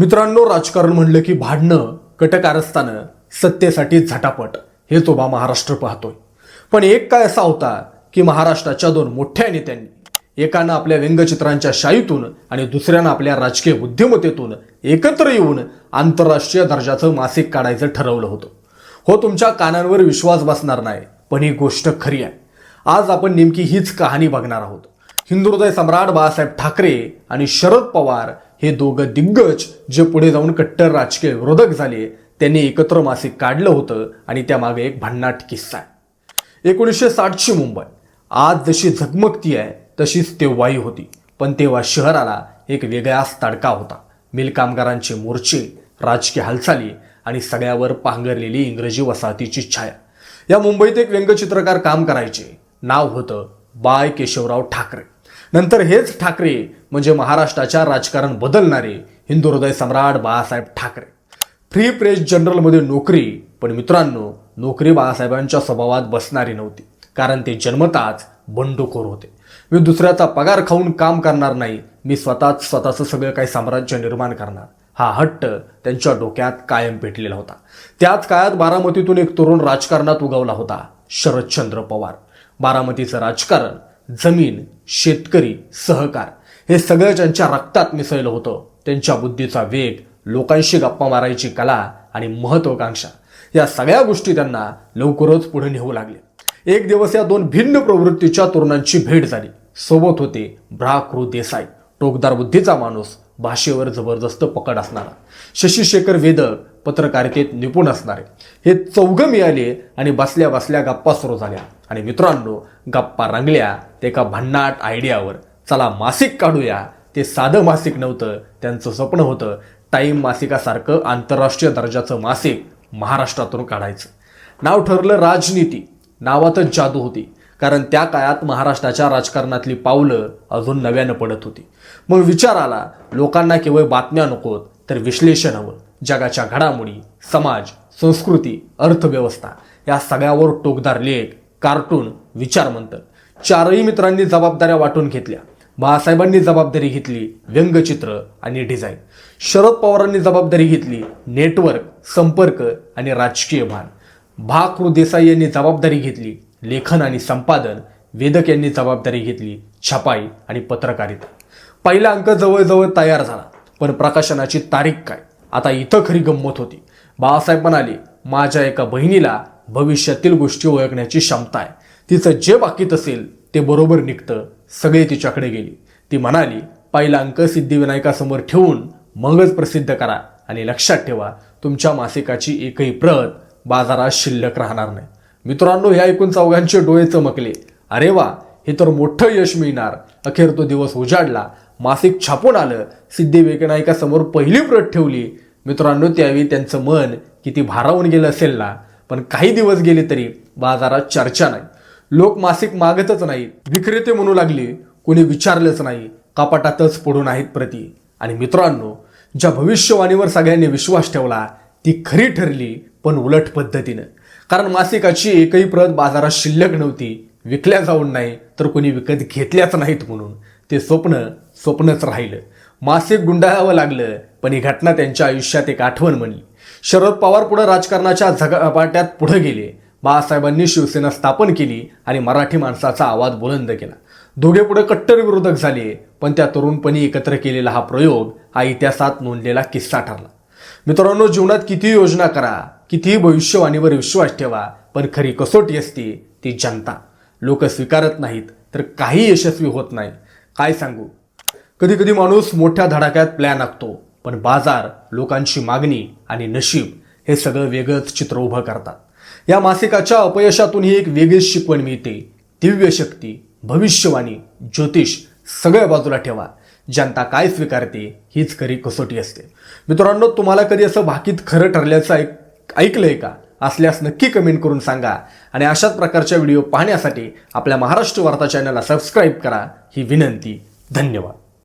मित्रांनो राजकारण म्हणलं की भांडणं कटकारस्थानं सत्तेसाठी झटापट. हेच उभा महाराष्ट्र पाहतोय. पण एक काय असा होता की महाराष्ट्राच्या दोन मोठ्या नेत्यांनी एकानं आपल्या व्यंगचित्रांच्या शाईतून आणि दुसऱ्यानं आपल्या राजकीय बुद्धिमत्तेतून एकत्र येऊन आंतरराष्ट्रीय दर्जाचं मासिक काढायचं ठरवलं होतं. हो तुमच्या कानांवर विश्वास बसणार नाही पण ही गोष्ट खरी आहे. आज आपण नेमकी हीच कहाणी बघणार आहोत. हिंदुहृदय सम्राट बाळासाहेब ठाकरे आणि शरद पवार हे दोघं दिग्गज जे पुढे जाऊन कट्टर राजकीय विरोधक झाले त्यांनी एकत्र मासिक काढलं होतं आणि त्यामागे एक भन्नाट किस्सा आहे. एकोणीसशे साठची मुंबई. आज जशी झगमगती आहे तशीच तेव्हाही होती. पण तेव्हा शहराला एक वेगळाच तडका होता. मिल कामगारांचे मोर्चे राजकीय हालचाली आणि सगळ्यावर पांघरलेली इंग्रजी वसाहतीची छाया. या मुंबईत एक व्यंगचित्रकार काम करायचे. नाव होतं बाय केशवराव ठाकरे. नंतर हेच ठाकरे म्हणजे महाराष्ट्राच्या राजकारण बदलणारे हिंदू हृदय सम्राट बाळासाहेब ठाकरे. फ्री प्रेस जनरलमध्ये नोकरी पण मित्रांनो नोकरी बाळासाहेबांच्या स्वभावात बसणारी नव्हती कारण ते जन्मताच बंडखोर होते. मी दुसऱ्याचा पगार खाऊन काम करणार नाही मी स्वतःच स्वतःचं सगळं काही साम्राज्य निर्माण करणार. हा हट्ट त्यांच्या डोक्यात कायम पेटलेला होता. त्याच काळात बारामतीतून एक तरुण राजकारणात उगवला होता शरदचंद्र पवार. बारामतीचं राजकारण जमीन शेतकरी सहकार हे सगळं त्यांच्या रक्तात मिसळलं होतं त्यांच्या बुद्धीचा वेग लोकांशी गप्पा मारायची कला आणि महत्वाकांक्षा या सगळ्या गोष्टी त्यांना लवकरच पुढे नेऊ लागले. एक दिवस या दोन भिन्न प्रवृत्तीच्या तरुणांची भेट झाली. सोबत होते भ्राकृ देसाई टोकदार बुद्धीचा माणूस भाषेवर जबरदस्त पकड असणारा. शशी शेखर वेदक पत्रकारितेत निपुण असणारे. हे चौघं मिळाले आणि बसल्या बसल्या गप्पा सुरू झाल्या. आणि मित्रांनो गप्पा रंगल्या ते एका भन्नाट आयडियावर. चला मासिक काढूया. ते साधं मासिक नव्हतं त्यांचं स्वप्न होतं. टाईम मासिकासारखं आंतरराष्ट्रीय दर्जाचं मासिक महाराष्ट्रातून काढायचं. नाव ठरलं राजनीती. नावातच जादू होती. कारण त्या काळात महाराष्ट्राच्या राजकारणातली पावलं अजून नव्यानं पडत होती. मग विचार आला लोकांना केवळ बातम्या नकोत तर विश्लेषण हवं. जगाच्या घडामोडी समाज संस्कृती अर्थव्यवस्था या सगळ्यावर टोकदार लेख कार्टून विचारमंत चारही मित्रांनी जबाबदाऱ्या वाटून घेतल्या. बाळासाहेबांनी जबाबदारी घेतली व्यंगचित्र आणि डिझाईन. शरद पवारांनी जबाबदारी घेतली नेटवर्क संपर्क आणि राजकीय भान. भा कृ देसाई यांनी जबाबदारी घेतली लेखन आणि संपादन. वेदक यांनी जबाबदारी घेतली छपाई आणि पत्रकारिता. पहिला अंक जवळजवळ तयार झाला पण प्रकाशनाची तारीख काय? आता इथं खरी गंमत होती. बाळासाहेब म्हणाले माझ्या एका बहिणीला भविष्यातील गोष्टी ओळखण्याची क्षमता आहे. तिचं जे बाकीत असेल ते बरोबर निघतं. सगळे तिच्याकडे गेली. ती म्हणाली पहिला अंक सिद्धिविनायकासमोर ठेवून मगच प्रसिद्ध करा आणि लक्षात ठेवा तुमच्या मासिकाची एकही प्रत बाजारात शिल्लक राहणार नाही. मित्रांनो ह्या ऐकून चौघांचे डोळे चमकले. अरे वा हे तर मोठं यश मिळणार. अखेर तो दिवस उजाडला. मासिक छापून आलं. सिद्धिविनायकासमोर पहिली प्रत ठेवली. मित्रांनो त्यावेळी त्यांचं मन किती भारावून गेलं असेल ना? पण काही दिवस गेले तरी बाजारात चर्चा नाही. लोक मासिक मागतच नाहीत विक्रेते म्हणू लागले कोणी विचारलंच नाही. कपाटातच पडून आहेत प्रती. आणि मित्रांनो ज्या भविष्यवाणीवर सगळ्यांनी विश्वास ठेवला ती खरी ठरली पण उलट पद्धतीनं. कारण मासिकाची एकही प्रत बाजारात शिल्लक नव्हती. विकल्या जाऊन नाही तर कोणी विकत घेतल्याच नाहीत म्हणून. ते स्वप्न स्वप्नच राहिलं. मासिक गुंडाळावं लागलं पण ही घटना त्यांच्या आयुष्यात एक आठवण बनली. शरद पवार पुढे राजकारणाच्या झगापाट्यात पुढे गेले. बाळासाहेबांनी शिवसेना स्थापन केली आणि मराठी माणसाचा आवाज बुलंद केला. दोघे पुढे कट्टर विरोधक झाले पण त्या तरुणपणी एकत्र केलेला हा प्रयोग हा इतिहासात नोंदलेला किस्सा ठरला. मित्रांनो जीवनात किती योजना करा कितीही भविष्यवाणीवर विश्वास ठेवा पण खरी कसोटी असते ती जनता. लोक स्वीकारत नाहीत तर काही यशस्वी होत नाही. काय सांगू? कधी कधी माणूस मोठ्या धडाक्यात प्लॅन आखतो पण बाजार लोकांची मागणी आणि नशीब हे सगळं वेगळंच चित्र उभं करतात. या मासिकाच्या अपयशातून ही एक वेगळीच शिकवण मिळते. दिव्य शक्ती भविष्यवाणी ज्योतिष सगळ्या बाजूला ठेवा. जनता काय स्वीकारते हीच खरी कसोटी असते. मित्रांनो तुम्हाला कधी असं बाकीत खरं ठरल्याचं ऐक ऐकलंय का? असल्यास नक्की कमेंट करून सांगा. आणि अशाच प्रकारच्या व्हिडिओ पाहण्यासाठी आपल्या महाराष्ट्र वार्ता चॅनलला सबस्क्राईब करा. ही विनंती. धन्यवाद.